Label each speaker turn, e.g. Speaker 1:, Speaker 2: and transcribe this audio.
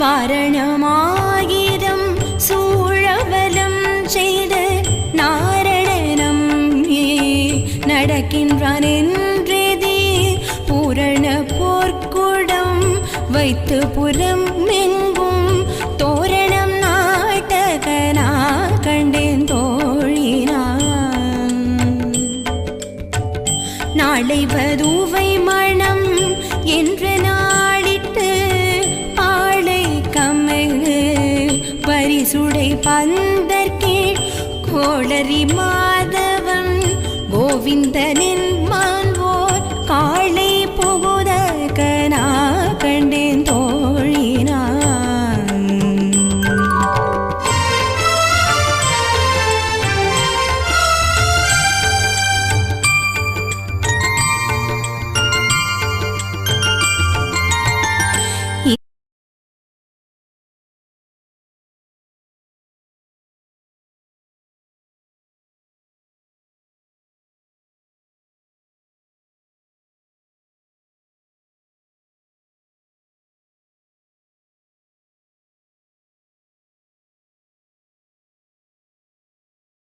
Speaker 1: வாரணமாயிரம் சூழவலம் செய்த நாரணனம் நடக்கின்றான் என்றேதி பூரண போர்க்குடம் வைத்து புறம் எங்கும் தோரணம் நாட்டகனா கண்டேன் தோழினான். நாளை வதுவை மணம் பரிசுடை பந்தற்கீழ் கோளரி மாதவன் கோவிந்தனின்